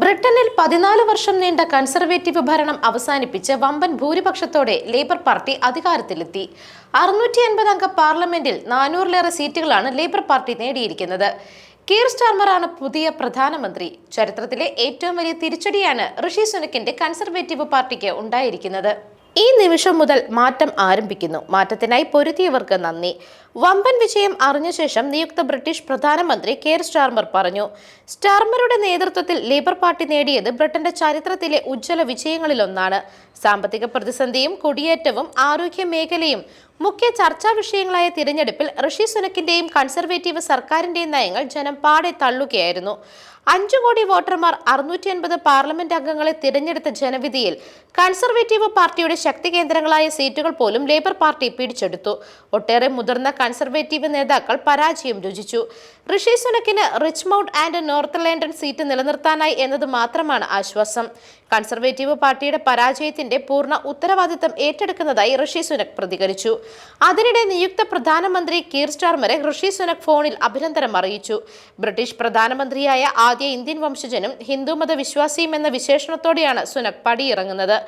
ബ്രിട്ടനിൽ പതിനാല് വർഷം നീണ്ട കൺസർവേറ്റീവ് ഭരണം അവസാനിപ്പിച്ച് വമ്പൻ ഭൂരിപക്ഷത്തോടെ ലേബർ പാർട്ടി അധികാരത്തിലെത്തി. അറുന്നൂറ്റി അൻപത് അംഗ പാർലമെന്റിൽ നാനൂറിലേറെ സീറ്റുകളാണ് ലേബർ പാർട്ടി നേടിയിരിക്കുന്നത്. കീർ സ്റ്റാർമറാണ് പുതിയ പ്രധാനമന്ത്രി. ചരിത്രത്തിലെ ഏറ്റവും വലിയ തിരിച്ചടിയാണ് ഋഷി സുനക്കിന്റെ കൺസർവേറ്റീവ് പാർട്ടിക്ക് ഉണ്ടായിരിക്കുന്നത്. ഈ നിമിഷം മുതൽ മാറ്റം ആരംഭിക്കുന്നു. മാറ്റത്തിനായി പൊരുത്തിയവർക്ക് നന്ദി. വമ്പൻ വിജയം അറിഞ്ഞ ശേഷം നിയുക്ത ബ്രിട്ടീഷ് പ്രധാനമന്ത്രി കെയർ സ്റ്റാർമർ പറഞ്ഞു. സ്റ്റാർമറുടെ നേതൃത്വത്തിൽ ലേബർ പാർട്ടി നേടിയത് ബ്രിട്ടന്റെ ചരിത്രത്തിലെ ഉജ്ജ്വല വിജയങ്ങളിലൊന്നാണ്. സാമ്പത്തിക പ്രതിസന്ധിയും കുടിയേറ്റവും ആരോഗ്യ മേഖലയും മുഖ്യ ചർച്ചാ വിഷയങ്ങളായ തിരഞ്ഞെടുപ്പിൽ ഋഷി സുനക്കിന്റെയും കൺസർവേറ്റീവ് സർക്കാരിന്റെയും നയങ്ങൾ ജനം പാടെ തള്ളുകയായിരുന്നു. അഞ്ചു കോടി വോട്ടർമാർ അറുന്നൂറ്റി അൻപത് പാർലമെന്റ് അംഗങ്ങളെ തിരഞ്ഞെടുത്ത ജനവിധിയിൽ കൺസർവേറ്റീവ് പാർട്ടിയുടെ ശക്തി കേന്ദ്രങ്ങളായ സീറ്റുകൾ പോലും ലേബർ പാർട്ടി പിടിച്ചെടുത്തു. ഒട്ടേറെ മുതിർന്ന കൺസർവേറ്റീവ് നേതാക്കൾ പരാജയം രുചിച്ചു. Rishi സുനക്കിന് Richmond and North London seat നിലനിർത്താനായി എന്നത് മാത്രമാണ് ആശ്വാസം. കൺസർവേറ്റീവ് പാർട്ടിയുടെ പരാജയത്തിന്റെ പൂർണ ഉത്തരവാദിത്തം ഏറ്റെടുക്കുന്നതായി ഋഷി സുനക് പ്രതികരിച്ചു. അതിനിടെ നിയുക്ത പ്രധാനമന്ത്രി കീർ സ്റ്റാർമറെ ഋഷി സുനക് ഫോണിൽ അഭിനന്ദനം അറിയിച്ചു. ബ്രിട്ടീഷ് പ്രധാനമന്ത്രിയായ ആദ്യ ഇന്ത്യൻ വംശജനും ഹിന്ദുമത വിശ്വാസിയും എന്ന വിശേഷണത്തോടെയാണ് സുനക് പടിയിറങ്ങുന്നത്.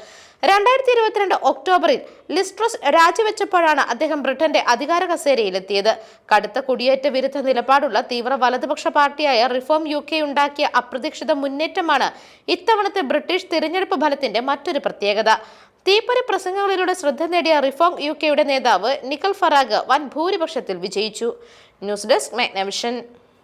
രണ്ടായിരത്തി ഇരുപത്തിരണ്ട് ഒക്ടോബറിൽ ലിസ്ട്രസ് രാജിവെച്ചപ്പോഴാണ് അദ്ദേഹം ബ്രിട്ടന്റെ അധികാര കസേരയിലെത്തിയത്. കടുത്ത കുടിയേറ്റ വിരുദ്ധ നിലപാടുള്ള തീവ്ര വലതുപക്ഷ പാർട്ടിയായ റിഫോം യു കെ ഉണ്ടാക്കിയ അപ്രതീക്ഷിത മുന്നേറ്റമാണ് ഇത്തവണത്തെ ബ്രിട്ടീഷ് തിരഞ്ഞെടുപ്പ് ഫലത്തിന്റെ മറ്റൊരു പ്രത്യേകത. തീപ്പൊരി പ്രസംഗങ്ങളിലൂടെ ശ്രദ്ധ നേടിയ റിഫോം യു കെയുടെ നേതാവ് നിക്കൽ ഫറാഗ് വൻ ഭൂരിപക്ഷത്തിൽ വിജയിച്ചു. News desk Magnavision.